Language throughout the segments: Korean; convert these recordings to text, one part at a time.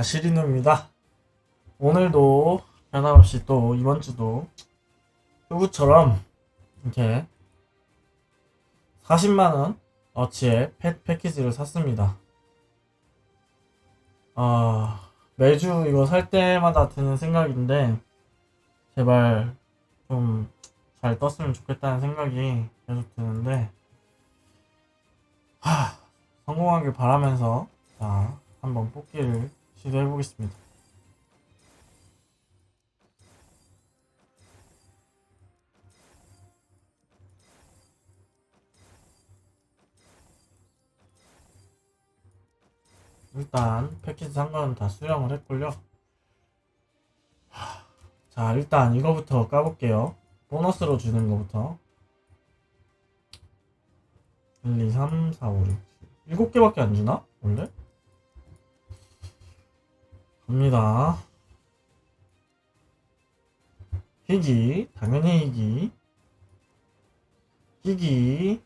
아시리누입니다. 오늘도 변함없이 또 이번 주도 후구처럼 이렇게 40만원 어치의 펫 패키지를 샀습니다. 아, 매주 이거 살 때마다 드는 생각인데, 제발 좀 잘 떴으면 좋겠다는 생각이 계속 드는데, 하, 성공하길 바라면서, 자, 한번 뽑기를 시도해 보겠습니다. 일단 패키지 상관은 다 수령을 했고요. 하, 자, 일단 이거부터 까볼게요. 보너스로 주는 거부터. 1, 2, 3, 4, 5, 6, 7개밖에 안 주나? 원래? 갑니다. 희귀, 당연히 희귀. 희귀.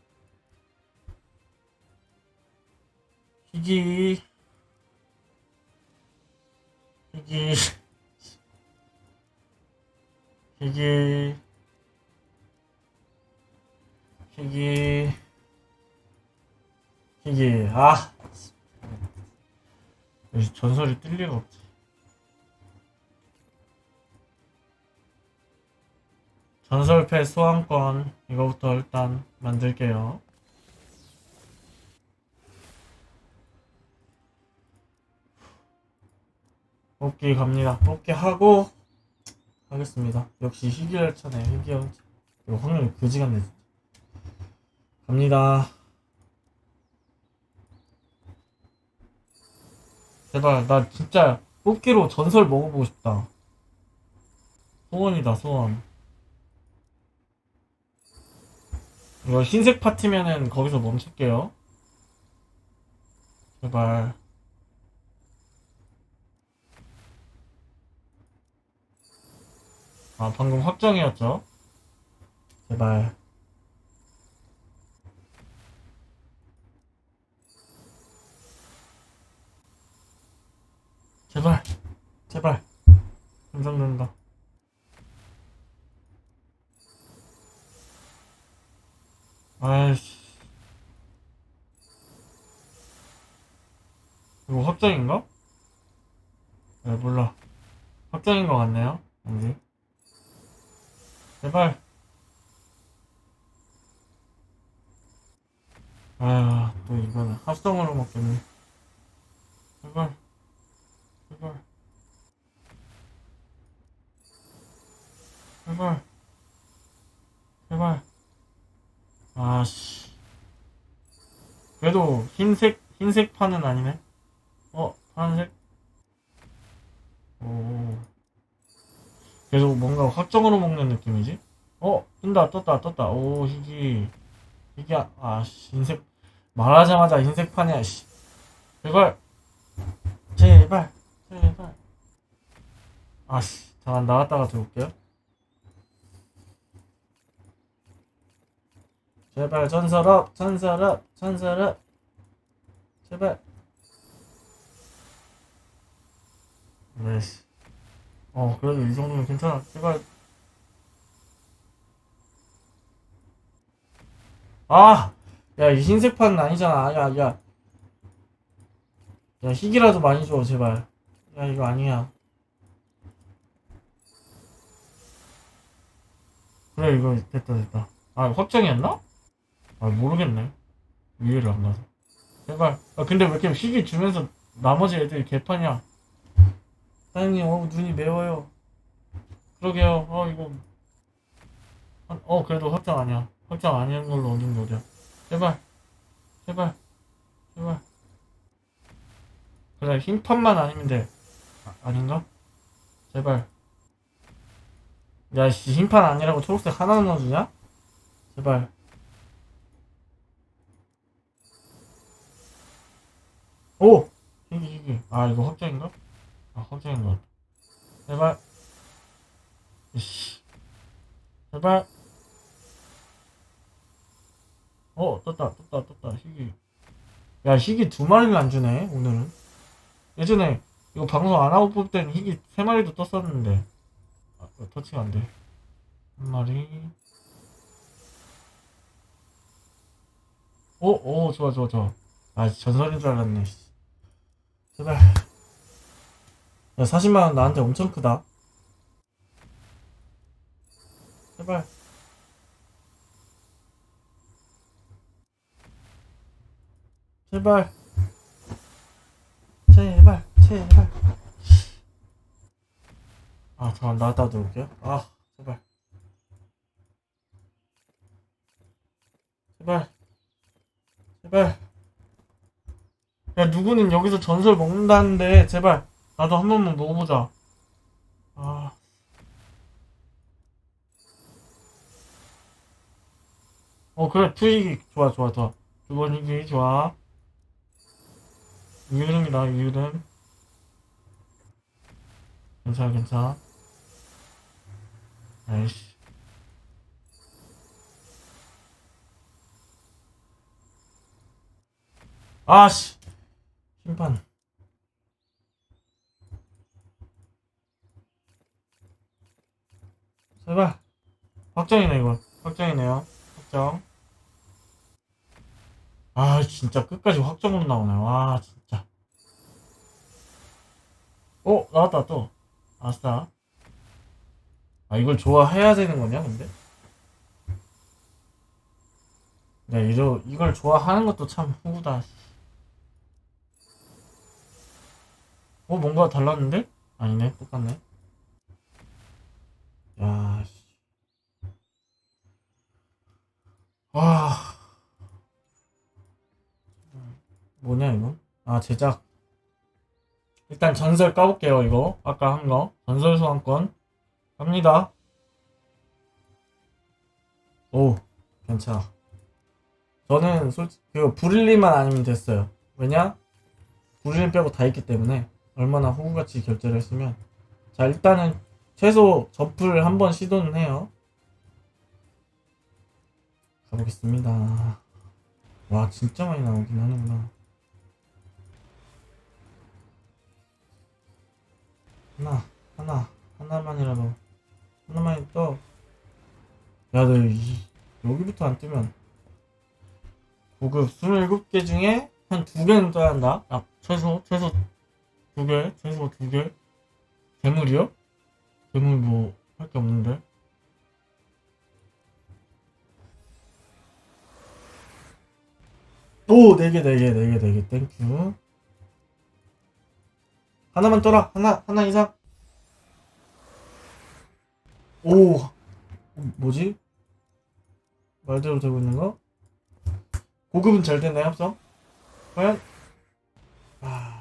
희귀. 희귀. 희귀. 희귀. 희귀. 아. 전설이 뜰 리가 없지. 전설패 소환권 이거부터 일단 만들게요. 뽑기 갑니다. 뽑기 하고 하겠습니다. 역시 희귀열차네 희귀열차. 이거 확률이 그지 같네. 진짜. 갑니다. 제발 나 진짜 뽑기로 전설 먹어보고 싶다. 소원이다 소원. 이거 흰색 파티면은 거기서 멈출게요. 제발. 아, 방금 확정이었죠? 제발. 제발. 제발. 감상된다. 아이씨. 이거 확정인가? 네, 몰라. 확정인 것 같네요. 왠지. 제발. 아, 또 이거는 합성으로 먹겠네. 제발. 제발. 제발. 제발. 아씨. 그래도 흰색, 흰색 판은 아니네. 어, 파란색? 오. 계속 뭔가 확정으로 먹는 느낌이지? 어, 뜬다, 떴다, 떴다. 오, 희귀. 희귀, 아, 아, 씨, 흰색. 말하자마자 흰색 판이야, 씨. 제발. 제발. 제발. 아씨. 잠깐 나갔다가 들어올게요. 제발 전설업 전설업 전설업. 제발. 네씨. 어 그래도 이 정도면 괜찮아. 제발. 아 야 이 흰색 판은 아니잖아. 야 야. 야 희귀라도 많이 줘 제발. 야 이거 아니야. 그래 이거 됐다 됐다. 아 확정이었나? 아 모르겠네. 이해를 안 가서. 제발. 아 근데 왜 이렇게 희귀 주면서 나머지 애들이 개판이야? 사장님 어 눈이 매워요. 그러게요. 어 이거. 한- 어 그래도 확정 아니야. 확정 아닌 걸로 얻은 거 어디야? 제발. 제발. 제발. 그래 흰판만 아니면 돼. 아, 아닌가? 제발. 야씨 흰판 아니라고 초록색 하나 넣어주냐? 제발 오! 희귀 희귀 아 이거 확정인가? 아 확정인 것 같아 제발 이씨 제발 어 떴다 떴다 떴다 희귀 야 희귀 두 마리를 안 주네 오늘은 예전에 이거 방송 안 하고 뽑을 때는 희귀 세 마리도 떴었는데 아, 이거 터치가 안 돼. 한 마리. 오, 오, 좋아, 좋아, 좋아. 아, 전설인 줄 알았네. 씨. 제발. 야, 40만원 나한테 엄청 크다. 제발. 제발. 제발, 제발. 아, 잠깐 나갔다 들어올게요. 아, 제발. 제발. 제발. 야, 누구는 여기서 전설 먹는다는데, 제발. 나도 한 번만 먹어보자. 아. 어, 그래. 투이기. 좋아, 좋아, 좋아. 두 번 이기. 좋아. 유름이다, 유름. 괜찮아, 괜찮아. 아이씨. 아씨. 심판. 제발. 확정이네, 이거. 확정이네요. 확정. 아, 진짜 끝까지 확정으로 나오네. 와, 진짜. 어, 나왔다, 또. 아싸. 아, 이걸 좋아해야 되는 거냐, 근데? 야, 이러, 이걸 좋아하는 것도 참 후다. 어, 뭔가 달랐는데? 아니네, 똑같네. 야, 씨. 와. 뭐냐, 이거? 아, 제작. 일단 전설 까볼게요, 이거. 아까 한 거. 전설 소환권. 갑니다. 오, 괜찮아. 저는 솔직히, 그, 브릴리만 아니면 됐어요. 왜냐? 브릴리 빼고 다 있기 때문에. 얼마나 호구같이 결제를 했으면. 자, 일단은 최소 접을 한번 시도는 해요. 가보겠습니다. 와, 진짜 많이 나오긴 하는구나. 하나, 하나, 하나만이라도, 하나만이 떠. 야, 너, 이, 여기부터 안 뜨면, 고급 27개 중에 한 두 개는 떠야 한다. 아, 최소, 최소 두 개, 최소 두 개. 괴물이요? 괴물 뭐, 할 게 없는데. 오, 네 개, 네 개, 네 개, 네 개, 땡큐. 하나만 떠라. 하나, 하나 이상. 오, 뭐지? 말대로 되고 있는 거? 고급은 잘 되네, 합성? 과연? 아,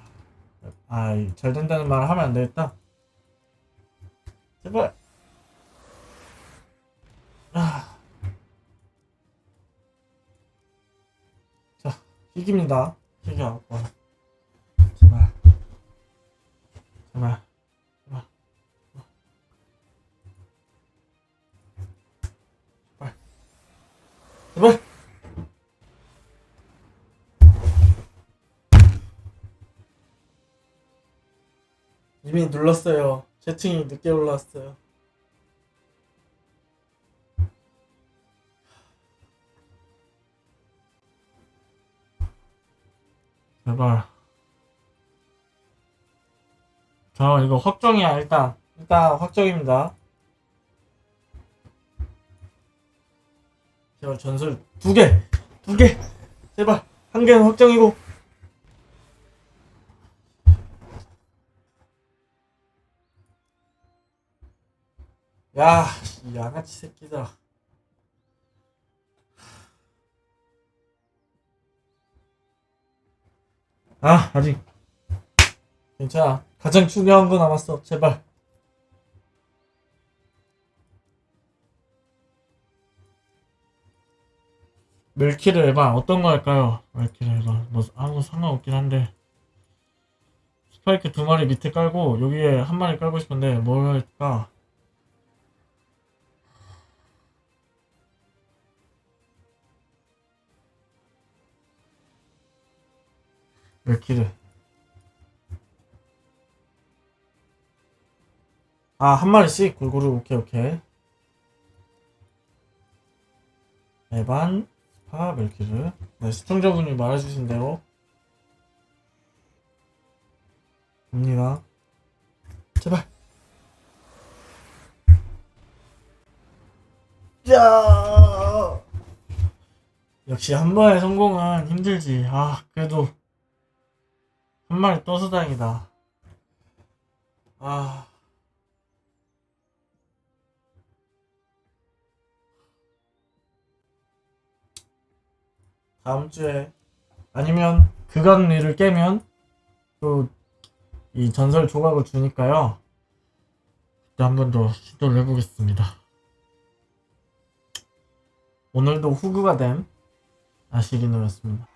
아, 잘 된다는 말을 하면 안 되겠다. 제발. 아. 자. 와. 제발. 제발. 제발. 이미 눌렀어요. 채팅이 늦게 올라왔어요. 제발. 자, 이거 확정이야, 일단. 일단 확정입니다. 제발 전설 두 개! 두 개! 제발! 한 개는 확정이고. 야, 이 양아치 새끼들아. 아, 아직. 괜찮아. 가장 중요한 거 남았어. 제발. 멜키르 에반 어떤 거 할까요? 멜키르 에반 뭐 아무 상관없긴 한데 스파이크 두 마리 밑에 깔고 여기에 한 마리 깔고 싶은데 뭘 할까? 멜키르 아, 한 마리씩 골고루 오케이 오케이. 에반, 스파, 멜키르. 네, 시청자분이 말해주신 대로 옵니다. 제발. 야. 역시 한 번의 성공은 힘들지. 아, 그래도 한 마리 떠서 다행이다. 아. 다음 주에 아니면 그간리를 깨면 또 이 전설 조각을 주니까요. 그때 한 번 더 시도를 해보겠습니다. 오늘도 후구가 된 아시기노였습니다.